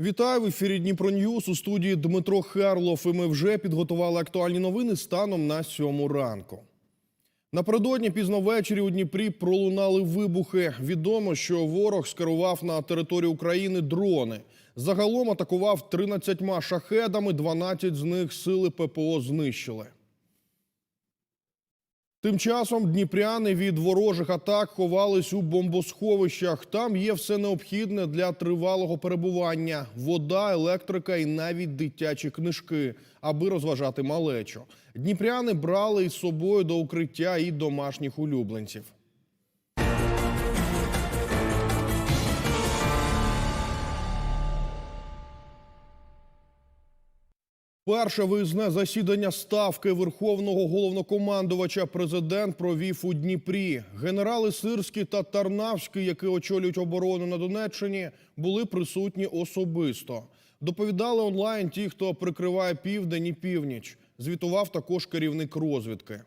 Вітаю в ефірі Дніпро Ньюс у студії Дмитро Херлов. І ми вже підготували актуальні новини станом на сьому ранку. Напередодні пізно ввечері у Дніпрі пролунали вибухи. Відомо, що ворог скерував на територію України дрони. Загалом атакував 13 шахедами, 12 з них сили ППО знищили. Тим часом дніпряни від ворожих атак ховались у бомбосховищах. Там є все необхідне для тривалого перебування: вода, електрика і навіть дитячі книжки, аби розважати малечу. Дніпряни брали із собою до укриття і домашніх улюбленців. Перше виїзне засідання ставки Верховного головнокомандувача президент провів у Дніпрі. Генерали Сирський та Тарнавський, які очолюють оборону на Донеччині, були присутні особисто. Доповідали онлайн ті, хто прикриває південь і північ. Звітував також керівник розвідки.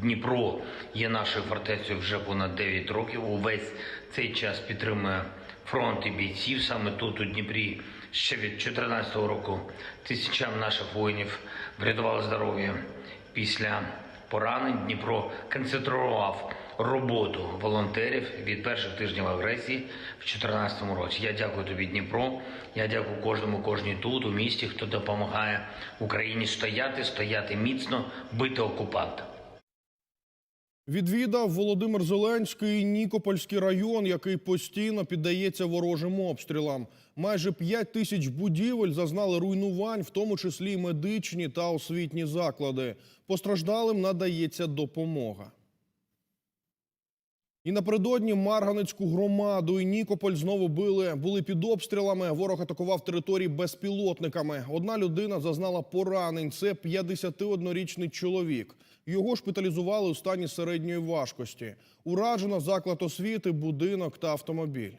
Дніпро є нашою фортецею вже понад 9 років. Увесь цей час підтримує фронт і бійців саме тут, у Дніпрі. Ще від 2014 року тисячам наших воїнів врятували здоров'я. Після поранень Дніпро концентрував роботу волонтерів від перших тижнів агресії в 2014 році. Я дякую тобі, Дніпро. Я дякую кожному, кожній тут, у місті, хто допомагає Україні стояти, стояти міцно, бити окупанта. Відвідав Володимир Зеленський Нікопольський район, який постійно піддається ворожим обстрілам. Майже 5 тисяч будівель зазнали руйнувань, в тому числі медичні та освітні заклади. Постраждалим надається допомога. І напередодні Марганецьку громаду і Нікополь знову били, були під обстрілами. Ворог атакував території безпілотниками. Одна людина зазнала поранень. Це 51-річний чоловік. Його шпиталізували у стані середньої важкості. Уражено заклад освіти, будинок та автомобіль.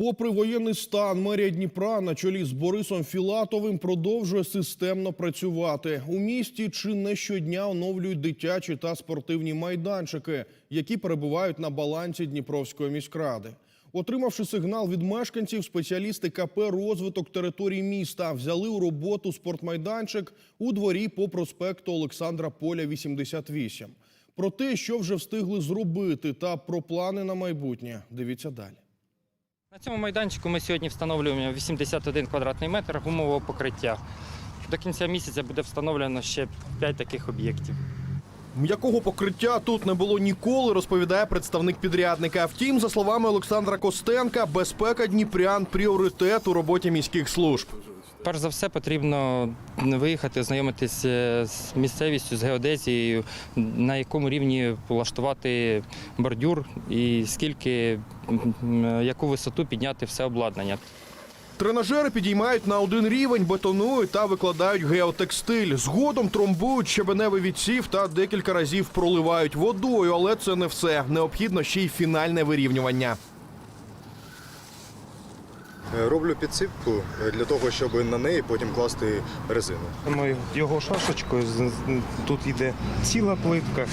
Попри воєнний стан, мерія Дніпра на чолі з Борисом Філатовим продовжує системно працювати. У місті чи не щодня оновлюють дитячі та спортивні майданчики, які перебувають на балансі Дніпровської міськради. Отримавши сигнал від мешканців, спеціалісти КП розвиток території міста взяли у роботу спортмайданчик у дворі по проспекту Олександра Поля, 88. Про те, що вже встигли зробити, та про плани на майбутнє, дивіться далі. На цьому майданчику ми сьогодні встановлюємо 81 квадратний метр гумового покриття. До кінця місяця буде встановлено ще 5 таких об'єктів. М'якого покриття тут не було ніколи, розповідає представник підрядника. Втім, за словами Олександра Костенка, безпека дніпрян пріоритет у роботі міських служб. Перш за все потрібно виїхати, ознайомитися з місцевістю, з геодезією, на якому рівні влаштувати бордюр і скільки, яку висоту підняти все обладнання. Тренажери підіймають на один рівень, бетонують та викладають геотекстиль. Згодом тромбують щебеневий відсів та декілька разів проливають водою, але це не все. Необхідно ще й фінальне вирівнювання. Роблю підсипку для того, щоб на неї потім класти резину. Ми його шашечкою тут йде ціла плитка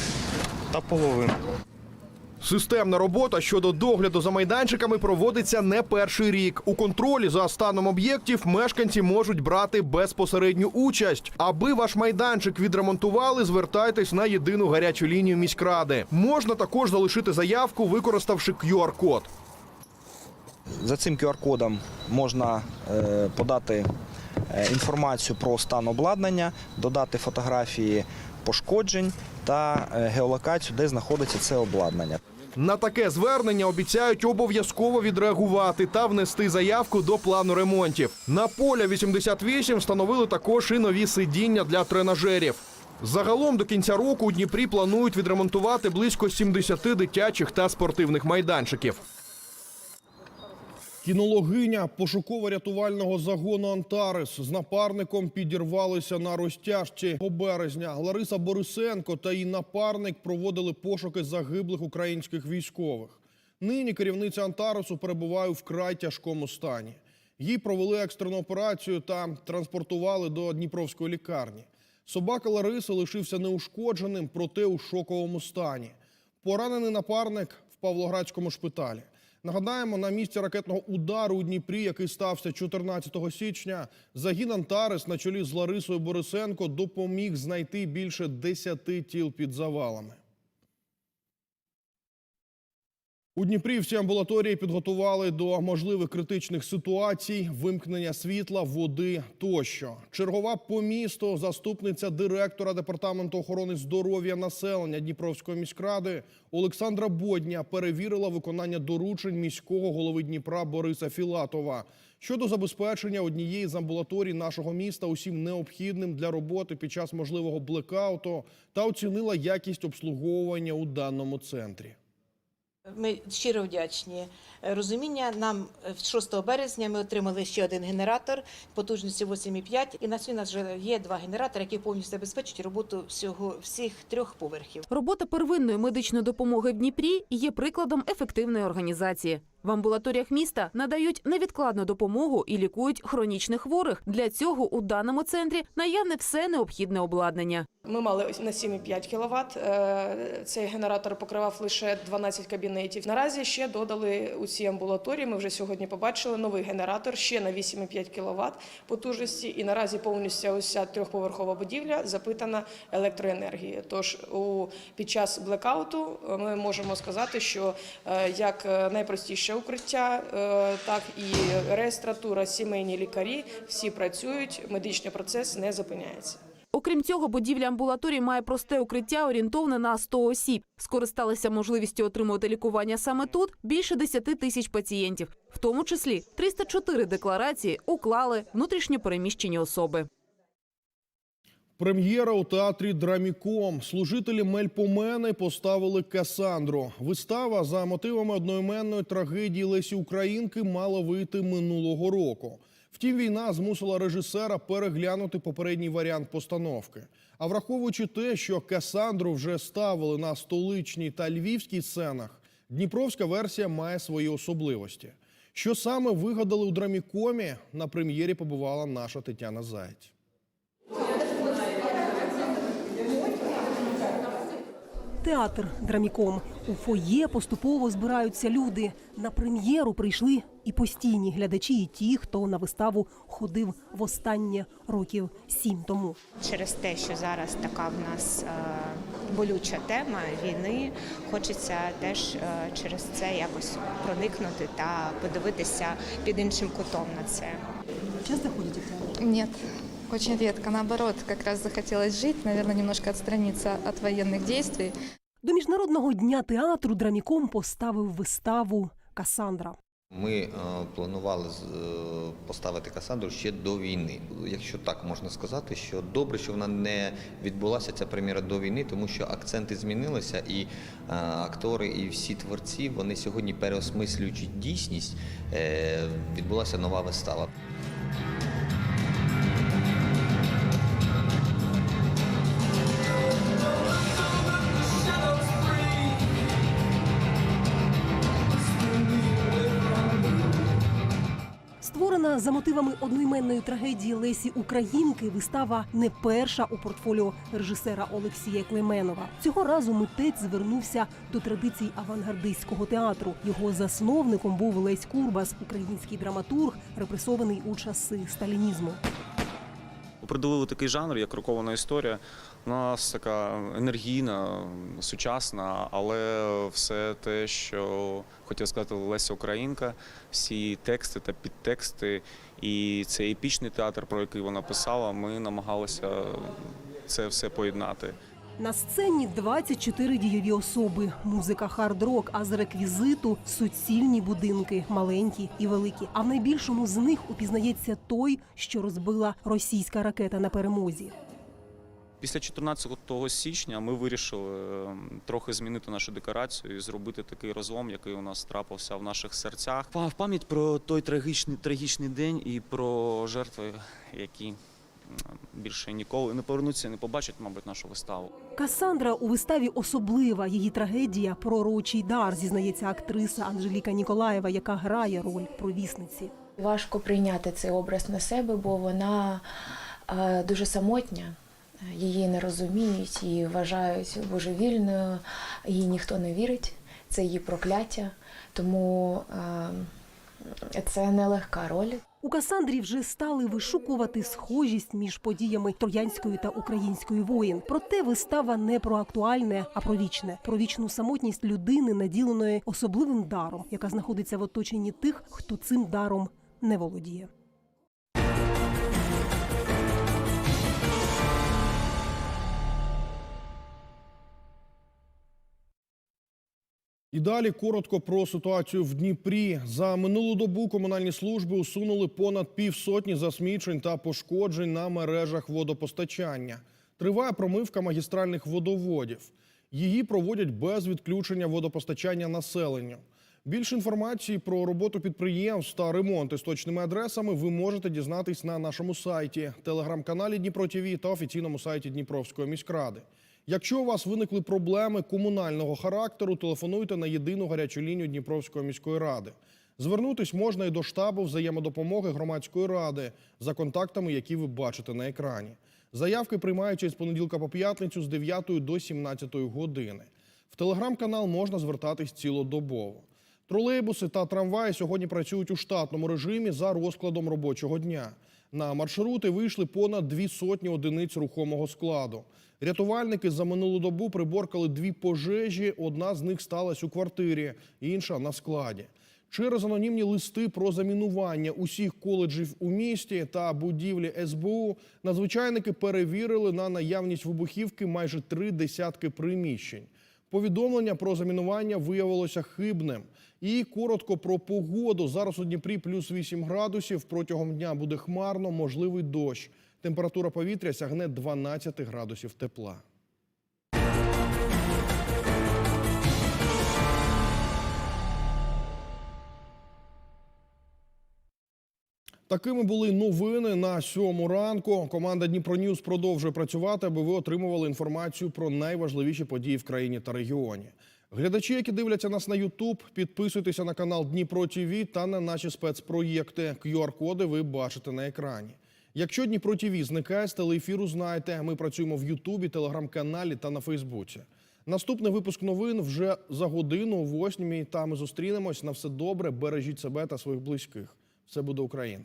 та половина. Системна робота щодо догляду за майданчиками проводиться не перший рік. У контролі за станом об'єктів мешканці можуть брати безпосередню участь. Аби ваш майданчик відремонтували, звертайтесь на єдину гарячу лінію міськради. Можна також залишити заявку, використавши QR-код. За цим QR-кодом можна е, подати е, інформацію про стан обладнання, додати фотографії пошкоджень та е, геолокацію, де знаходиться це обладнання. На таке звернення обіцяють обов'язково відреагувати та внести заявку до плану ремонтів. На поля 88 встановили також і нові сидіння для тренажерів. Загалом до кінця року у Дніпрі планують відремонтувати близько 70 дитячих та спортивних майданчиків. Кінологиня пошуково-рятувального загону Антарес з напарником підірвалися на розтяжці по березня. Лариса Борисенко та її напарник проводили пошуки загиблих українських військових. Нині керівниця Антаресу перебуває у вкрай тяжкому стані. Їй провели екстрену операцію та транспортували до Дніпровської лікарні. Собака Лариси лишився неушкодженим, проте у шоковому стані. Поранений напарник в Павлоградському шпиталі. Нагадаємо, на місці ракетного удару у Дніпрі, який стався 14 січня, загін Антарес на чолі з Ларисою Борисенко допоміг знайти більше 10 тіл під завалами. У Дніпрі всі амбулаторії підготували до можливих критичних ситуацій, вимкнення світла, води тощо. Чергова по місту, заступниця директора департаменту охорони здоров'я населення Дніпровської міськради Олександра Бодня перевірила виконання доручень міського голови Дніпра Бориса Філатова щодо забезпечення однієї з амбулаторій нашого міста усім необхідним для роботи під час можливого блекауту та оцінила якість обслуговування у даному центрі. Ми щиро вдячні. Е, Розуміння нам е, 6 березня ми отримали ще один генератор потужністю 8,5. І на сьогодні у нас вже є два генератори, які повністю забезпечують роботу всього всіх трьох поверхів. Робота первинної медичної допомоги в Дніпрі є прикладом ефективної організації. В амбулаторіях міста надають невідкладну допомогу і лікують хронічних хворих. Для цього у даному центрі наявне все необхідне обладнання. Ми мали на 7,5 кВт. Е, Цей генератор покривав лише 12 кабінетів. Наразі ще додали у цій амбулаторії. Ми вже сьогодні побачили новий генератор ще на 8,5 кВт потужності. І наразі повністю ця трьохповерхова будівля запитана електроенергією. Тож у під час блекауту ми можемо сказати, що е, як е, найпростіше укриття, е, так і реєстратура, сімейні лікарі всі працюють. Медичний процес не зупиняється. Окрім цього, будівля амбулаторії має просте укриття, орієнтоване на 100 осіб. Скористалися можливістю отримувати лікування саме тут більше 10 тисяч пацієнтів, в тому числі 304 декларації уклали внутрішньопереміщені особи. Прем'єра у театрі Драміком. Служителі Мельпомени поставили Касандру. Вистава за мотивами одноіменної трагедії Лесі Українки мала вийти минулого року. Втім, війна змусила режисера переглянути попередній варіант постановки. А враховуючи те, що Касандру вже ставили на столичній та львівській сценах, дніпровська версія має свої особливості. Що саме вигадали у драмікомі, на прем'єрі побувала наша Тетяна Заєць. Театр Драміком. У фоє поступово збираються люди. На прем'єру прийшли і постійні глядачі, і ті, хто на виставу ходив востаннє років сім тому. Через те, що зараз така в нас е, болюча тема війни, хочеться теж е, через це якось проникнути та подивитися під іншим кутом на це. Часто ходите в театр? Нет, очень редко. Наоборот, как раз захотелось жить, наверное, немножко отстраниться от военных действий. До міжнародного дня театру Драміком поставив виставу Касандра. Ми е, планували з- е, поставити Касандру ще до війни. Якщо так можна сказати, що добре, що вона не відбулася ця прем'єра до війни, тому що акценти змінилися, і е, актори, і всі творці вони сьогодні переосмислюючи дійсність, е, відбулася нова вистава. За мотивами одноіменної трагедії Лесі Українки, вистава не перша у портфоліо режисера Олексія Клеменова. Цього разу митець звернувся до традицій авангардистського театру. Його засновником був Лесь Курбас, український драматург, репресований у часи сталінізму. Приділили такий жанр, як рокована історія. Нас така енергійна, сучасна, але все те, що хотів сказати Леся Українка, всі тексти та підтексти, і цей епічний театр, про який вона писала, ми намагалися це все поєднати. На сцені 24 дієві особи, музика хард-рок, а з реквізиту суцільні будинки, маленькі і великі. А в найбільшому з них упізнається той, що розбила російська ракета на перемозі. Після 14 січня ми вирішили ем, трохи змінити нашу декорацію і зробити такий розлом, який у нас трапився в наших серцях. В пам'ять про той трагічний, трагічний день і про жертви, які більше ніколи не повернуться, не побачать, мабуть, нашу виставу. Касандра у виставі особлива. Її трагедія пророчий дар, зізнається актриса Анжеліка Ніколаєва, яка грає роль провісниці. Важко прийняти цей образ на себе, бо вона е, дуже самотня. Її не розуміють, її вважають божевільною, їй ніхто не вірить, це її прокляття. Тому е, це нелегка роль. У Касандрі вже стали вишукувати схожість між подіями троянської та української воїн. Проте вистава не про актуальне, а про вічне, про вічну самотність людини, наділеної особливим даром, яка знаходиться в оточенні тих, хто цим даром не володіє. І далі коротко про ситуацію в Дніпрі. За минулу добу комунальні служби усунули понад півсотні засмічень та пошкоджень на мережах водопостачання. Триває промивка магістральних водоводів. Її проводять без відключення водопостачання населенню. Більше інформації про роботу підприємств та ремонти з точними адресами ви можете дізнатись на нашому сайті, телеграм-каналі Дніпро ТВ та офіційному сайті Дніпровської міськради. Якщо у вас виникли проблеми комунального характеру, телефонуйте на єдину гарячу лінію Дніпровської міської ради. Звернутись можна і до штабу взаємодопомоги громадської ради за контактами, які ви бачите на екрані. Заявки приймаються з понеділка по п'ятницю з 9 до 17 години. В телеграм-канал можна звертатись цілодобово. Тролейбуси та трамваї сьогодні працюють у штатному режимі за розкладом робочого дня. На маршрути вийшли понад дві сотні одиниць рухомого складу. Рятувальники за минулу добу приборкали дві пожежі. Одна з них сталася у квартирі, інша на складі. Через анонімні листи про замінування усіх коледжів у місті та будівлі СБУ надзвичайники перевірили на наявність вибухівки майже три десятки приміщень. Повідомлення про замінування виявилося хибним. І коротко про погоду. Зараз у Дніпрі плюс 8 градусів. Протягом дня буде хмарно, можливий дощ. Температура повітря сягне 12 градусів тепла. Такими були новини на сьому ранку. Команда Дніпро Ньюс продовжує працювати, аби ви отримували інформацію про найважливіші події в країні та регіоні. Глядачі, які дивляться нас на Ютуб, підписуйтеся на канал Дніпро ТВ та на наші спецпроєкти. QR-коди ви бачите на екрані. Якщо Дніпро ТВ зникає з телеефіру, знайте, ми працюємо в Ютубі, телеграм-каналі та на Фейсбуці. Наступний випуск новин вже за годину о 8 та ми зустрінемось. На все добре, бережіть себе та своїх близьких. Все буде Україна.